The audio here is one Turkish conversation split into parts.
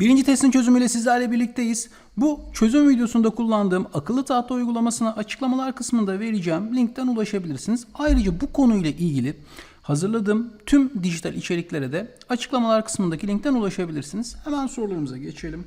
Birinci testin çözümüyle sizlerle birlikteyiz. Bu çözüm videosunda kullandığım akıllı tahta uygulamasına açıklamalar kısmında vereceğim linkten ulaşabilirsiniz. Ayrıca bu konuyla ilgili hazırladığım tüm dijital içeriklere de açıklamalar kısmındaki linkten ulaşabilirsiniz. Hemen sorularımıza geçelim.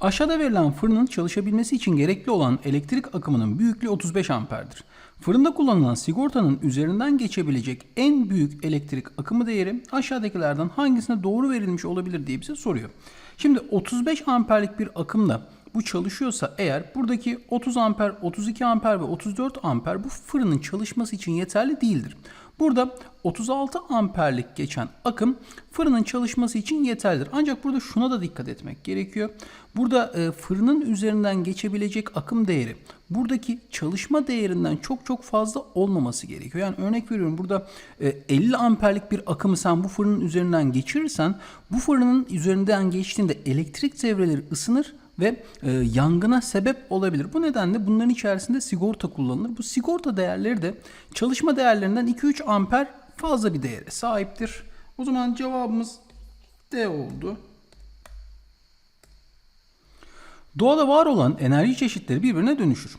Aşağıda verilen fırının çalışabilmesi için gerekli olan elektrik akımının büyüklüğü 35 amperdir. Fırında kullanılan sigortanın üzerinden geçebilecek en büyük elektrik akımı değeri aşağıdakilerden hangisine doğru verilmiş olabilir diye bize soruyor. Şimdi 35 amperlik bir akımda bu çalışıyorsa eğer buradaki 30 amper, 32 amper ve 34 amper bu fırının çalışması için yeterli değildir. Burada 36 amperlik geçen akım fırının çalışması için yeterlidir. Ancak burada şuna da dikkat etmek gerekiyor. Burada e, fırının üzerinden geçebilecek akım değeri buradaki çalışma değerinden çok çok fazla olmaması gerekiyor. Yani örnek veriyorum burada e, 50 amperlik bir akımı sen bu fırının üzerinden geçirirsen bu fırının üzerinden geçtiğinde elektrik devreleri ısınır ve e, yangına sebep olabilir. Bu nedenle bunların içerisinde sigorta kullanılır. Bu sigorta değerleri de çalışma değerlerinden 2-3 amper fazla bir değere sahiptir. O zaman cevabımız D oldu. Doğada var olan enerji çeşitleri birbirine dönüşür.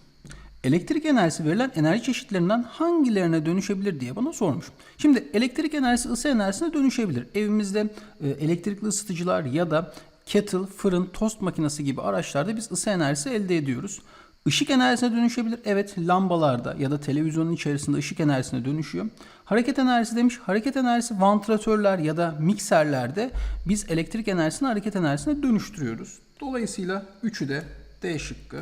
Elektrik enerjisi verilen enerji çeşitlerinden hangilerine dönüşebilir diye bana sormuş. Şimdi elektrik enerjisi ısı enerjisine dönüşebilir. Evimizde e, elektrikli ısıtıcılar ya da kettle, fırın, tost makinesi gibi araçlarda biz ısı enerjisi elde ediyoruz. Işık enerjisine dönüşebilir. Evet lambalarda ya da televizyonun içerisinde ışık enerjisine dönüşüyor. Hareket enerjisi demiş. Hareket enerjisi vantilatörler ya da mikserlerde biz elektrik enerjisini hareket enerjisine dönüştürüyoruz. Dolayısıyla üçü de D şıkkı.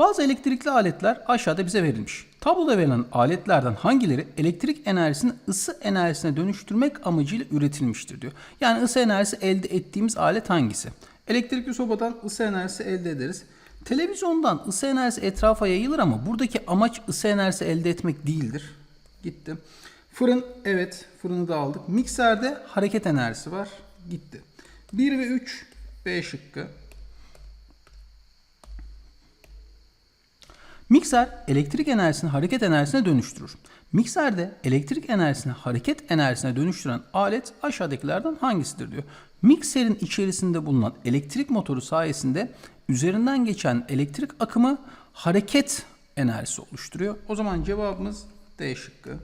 Bazı elektrikli aletler aşağıda bize verilmiş. Tabloda verilen aletlerden hangileri elektrik enerjisini ısı enerjisine dönüştürmek amacıyla üretilmiştir diyor. Yani ısı enerjisi elde ettiğimiz alet hangisi? Elektrikli sobadan ısı enerjisi elde ederiz. Televizyondan ısı enerjisi etrafa yayılır ama buradaki amaç ısı enerjisi elde etmek değildir. Gitti. Fırın evet fırını da aldık. Mikserde hareket enerjisi var. Gitti. 1 ve 3 B şıkkı. Mikser elektrik enerjisini hareket enerjisine dönüştürür. Mikserde elektrik enerjisini hareket enerjisine dönüştüren alet aşağıdakilerden hangisidir diyor. Mikserin içerisinde bulunan elektrik motoru sayesinde üzerinden geçen elektrik akımı hareket enerjisi oluşturuyor. O zaman cevabımız D şıkkı.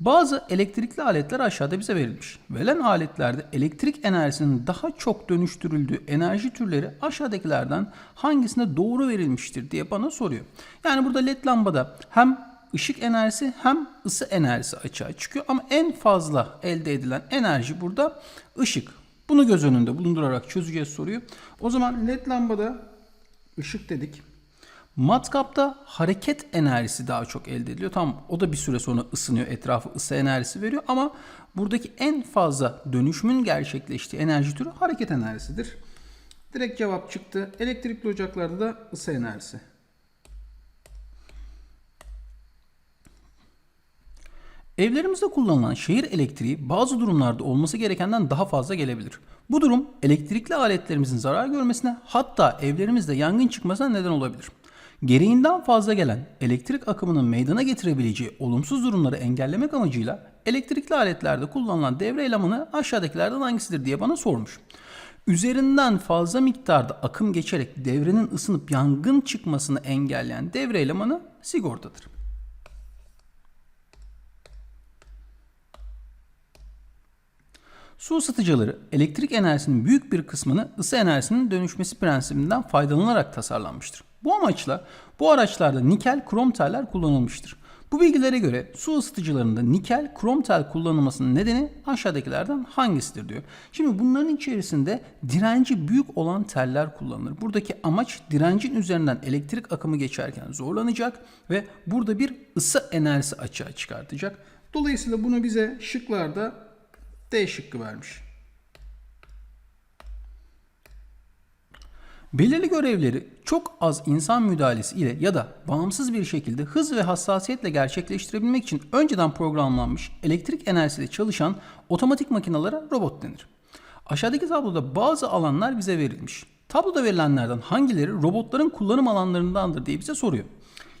Bazı elektrikli aletler aşağıda bize verilmiş. Verilen aletlerde elektrik enerjisinin daha çok dönüştürüldüğü enerji türleri aşağıdakilerden hangisine doğru verilmiştir diye bana soruyor. Yani burada led lambada hem ışık enerjisi hem ısı enerjisi açığa çıkıyor ama en fazla elde edilen enerji burada ışık. Bunu göz önünde bulundurarak çözeceğiz soruyu. O zaman led lambada ışık dedik. Matkapta hareket enerjisi daha çok elde ediliyor. Tamam o da bir süre sonra ısınıyor. Etrafı ısı enerjisi veriyor ama buradaki en fazla dönüşümün gerçekleştiği enerji türü hareket enerjisidir. Direkt cevap çıktı. Elektrikli ocaklarda da ısı enerjisi. Evlerimizde kullanılan şehir elektriği bazı durumlarda olması gerekenden daha fazla gelebilir. Bu durum elektrikli aletlerimizin zarar görmesine hatta evlerimizde yangın çıkmasına neden olabilir. Gereğinden fazla gelen elektrik akımının meydana getirebileceği olumsuz durumları engellemek amacıyla elektrikli aletlerde kullanılan devre elemanı aşağıdakilerden hangisidir diye bana sormuş. Üzerinden fazla miktarda akım geçerek devrenin ısınıp yangın çıkmasını engelleyen devre elemanı sigortadır. Su ısıtıcıları elektrik enerjisinin büyük bir kısmını ısı enerjisinin dönüşmesi prensibinden faydalanarak tasarlanmıştır. Bu amaçla bu araçlarda nikel krom teller kullanılmıştır. Bu bilgilere göre su ısıtıcılarında nikel krom tel kullanılmasının nedeni aşağıdakilerden hangisidir diyor. Şimdi bunların içerisinde direnci büyük olan teller kullanılır. Buradaki amaç direncin üzerinden elektrik akımı geçerken zorlanacak ve burada bir ısı enerjisi açığa çıkartacak. Dolayısıyla bunu bize şıklarda D şıkkı vermiş. Belirli görevleri çok az insan müdahalesi ile ya da bağımsız bir şekilde hız ve hassasiyetle gerçekleştirebilmek için önceden programlanmış elektrik enerjisiyle çalışan otomatik makinalara robot denir. Aşağıdaki tabloda bazı alanlar bize verilmiş. Tabloda verilenlerden hangileri robotların kullanım alanlarındandır diye bize soruyor.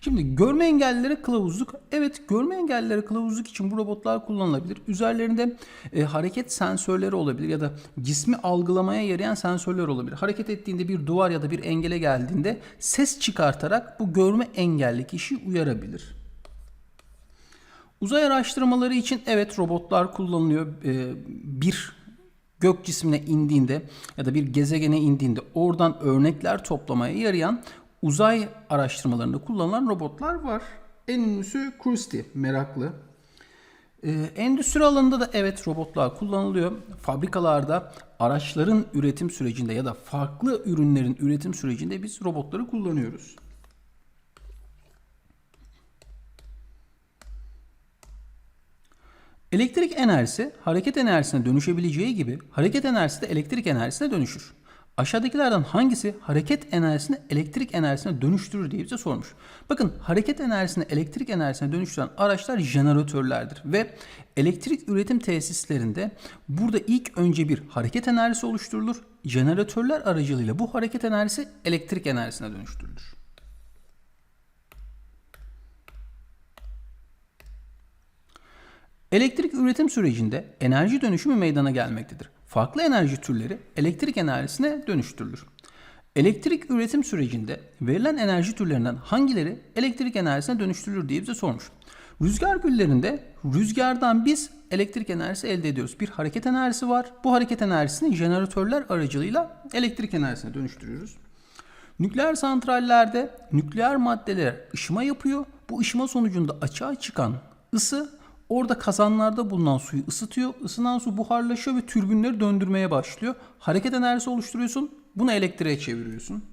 Şimdi görme engellilere kılavuzluk. Evet görme engellilere kılavuzluk için bu robotlar kullanılabilir. Üzerlerinde e, hareket sensörleri olabilir ya da cismi algılamaya yarayan sensörler olabilir. Hareket ettiğinde bir duvar ya da bir engele geldiğinde ses çıkartarak bu görme engelli kişiyi uyarabilir. Uzay araştırmaları için evet robotlar kullanılıyor. Ee, bir gök cismine indiğinde ya da bir gezegene indiğinde oradan örnekler toplamaya yarayan uzay araştırmalarında kullanılan robotlar var. En ünlüsü Krusty, meraklı. Ee, endüstri alanında da evet robotlar kullanılıyor. Fabrikalarda araçların üretim sürecinde ya da farklı ürünlerin üretim sürecinde biz robotları kullanıyoruz. Elektrik enerjisi hareket enerjisine dönüşebileceği gibi hareket enerjisi de elektrik enerjisine dönüşür. Aşağıdakilerden hangisi hareket enerjisini elektrik enerjisine dönüştürür diye bize sormuş. Bakın hareket enerjisini elektrik enerjisine dönüştüren araçlar jeneratörlerdir ve elektrik üretim tesislerinde burada ilk önce bir hareket enerjisi oluşturulur. Jeneratörler aracılığıyla bu hareket enerjisi elektrik enerjisine dönüştürülür. Elektrik üretim sürecinde enerji dönüşümü meydana gelmektedir. Farklı enerji türleri elektrik enerjisine dönüştürülür. Elektrik üretim sürecinde verilen enerji türlerinden hangileri elektrik enerjisine dönüştürülür diye bize sormuş. Rüzgar güllerinde rüzgardan biz elektrik enerjisi elde ediyoruz. Bir hareket enerjisi var. Bu hareket enerjisini jeneratörler aracılığıyla elektrik enerjisine dönüştürüyoruz. Nükleer santrallerde nükleer maddeler ışıma yapıyor. Bu ışıma sonucunda açığa çıkan ısı orada kazanlarda bulunan suyu ısıtıyor. Isınan su buharlaşıyor ve türbinleri döndürmeye başlıyor. Hareket enerjisi oluşturuyorsun. Bunu elektriğe çeviriyorsun.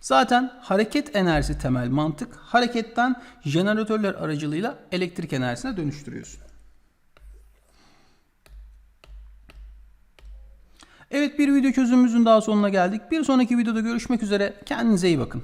Zaten hareket enerjisi temel mantık. Hareketten jeneratörler aracılığıyla elektrik enerjisine dönüştürüyorsun. Evet bir video çözümümüzün daha sonuna geldik. Bir sonraki videoda görüşmek üzere. Kendinize iyi bakın.